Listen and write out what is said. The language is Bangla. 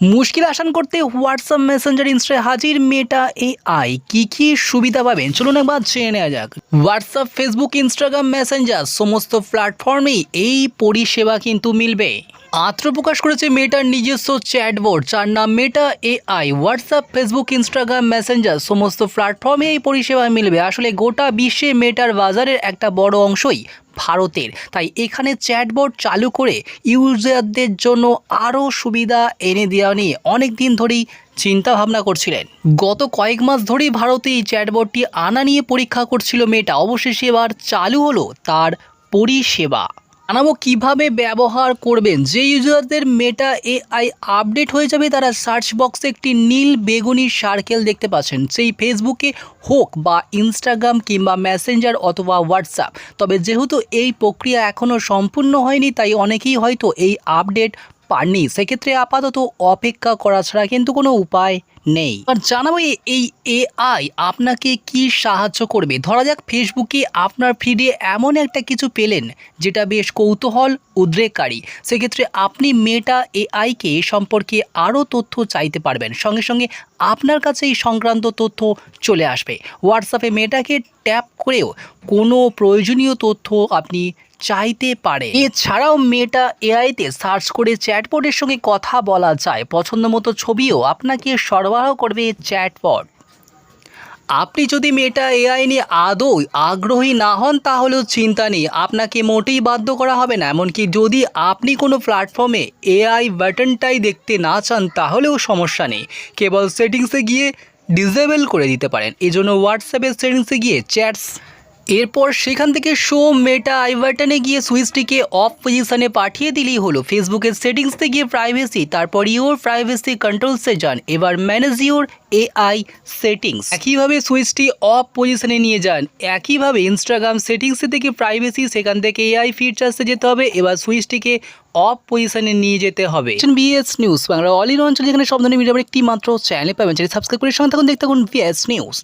মুশকিল আসান করতে হোয়াটসঅ্যাপ মেসেঞ্জার ইনস্টায় হাজির মেটা এআই কি কি সুবিধা পাবেন? চলুন একবার জেনে নেওয়া যাক। হোয়াটসঅ্যাপ ফেসবুক ইনস্টাগ্রাম মেসেঞ্জার সমস্ত প্ল্যাটফর্মেই এই পরিষেবা কিন্তু মিলবে। আত্মপ্রকাশ করেছে মেটার নিজস্ব চ্যাটবোর্ড যার নাম Meta AI WhatsApp Facebook Instagram Messenger সমস্ত প্ল্যাটফর্মে এই পরিষেবা মিলবে। আসলে গোটা বিশ্বে মেটার বাজারের একটা বড় অংশই ভারতের। তাই এখানে চ্যাটবোর্ড চালু করে ইউজারদের জন্য আরও সুবিধা এনে দেওয়া নিয়ে অনেক দিন ধরেই চিন্তা ভাবনা করছিলেন। গত কয়েক মাস ধরেই ভারতে এই চ্যাটবোর্ডটি আনা নিয়ে পরীক্ষা করছিল মেয়েটা। অবশেষে এবার চালু হলো তার পরিষেবা। জানাব কীভাবে ব্যবহার করবেন। যে ইউজারদের মেটা এআই আপডেট হয়ে যাবে, তারা সার্চ বক্সে একটি নীল বেগুনি সার্কেল দেখতে পাচ্ছেন। সেই ফেসবুকে হোক বা ইনস্টাগ্রাম কিংবা মেসেঞ্জার অথবা হোয়াটসঅ্যাপ তবে যেহেতু এই প্রক্রিয়া এখনও সম্পূর্ণ হয়নি, তাই অনেকেই হয়তো এই আপডেট পাননি সেক্ষেত্রে আপাতত অপেক্ষা করা ছাড়া কিন্তু কোনো উপায় নেই। আর জানাব এই এআই আপনাকে কি সাহায্য করবে? ধরা যাক ফেসবুকে আপনার ফিডে এমন একটা কিছু পেলেন, যেটা বেশ কৌতূহল, উদ্রেককারী। সেক্ষেত্রে আপনি মেটা এআইকে সম্পর্কে আরও তথ্য চাইতে পারবেন। সঙ্গে সঙ্গে আপনার কাছে এই সংক্রান্ত তথ্য চলে আসবে। হোয়াটসঅ্যাপে মেটাকে ট্যাপ করেও কোনো প্রয়োজনীয় তথ্য আপনি চাইতে পারে। এছাড়াও মেটা এআইতে সার্চ করে চ্যাটবোর্ডের সঙ্গে কথা বলা যায়। পছন্দ মতো ছবিও আপনাকে সরবরাহ করবে চ্যাটবট আপনি যদি মেটা এআই নিয়ে আদৌ আগ্রহী না হন, তাহলেও চিন্তা নেই। আপনাকে মোটেই বাধ্য করা হবে না। এমনকি যদি আপনি কোনো প্ল্যাটফর্মে এআই বাটনটাই দেখতে না চান, তাহলেও সমস্যা নেই। কেবল সেটিংসে গিয়ে ডিসেবল করে দিতে পারেন। এজন্য হোয়াটসঅ্যাপের সেটিংসে গিয়ে চ্যাটস এরপর সেখান থেকে শো, মেটা আই গিয়ে সুইচটিকে অফ পজিশনে পাঠিয়ে দিলেই হলো। ফেসবুকের সেটিংসে গিয়ে প্রাইভেসি তারপর ইওর প্রাইভেসি কন্ট্রোলসে যান। এবার ম্যানেজ ইওর এআই সেটিংস একইভাবে সুইচটি অফ পজিশনে নিয়ে যান। একইভাবে ইনস্টাগ্রাম সেটিংসে থেকে প্রাইভেসি সেখান থেকে এআই ফিচার্সে যেতে হবে। এবার সুইচটিকে অফ পজিশনে নিয়ে যেতে হবে। BS news Bangla all in অঞ্চল যেখানে সব ধরনের মিডিয়ার একটি মাত্র চ্যানেল পাবেন। চ্যানেল সাবস্ক্রাইব করে সঙ্গে থাকুন, দেখতে থাকুন বিএস নিউজ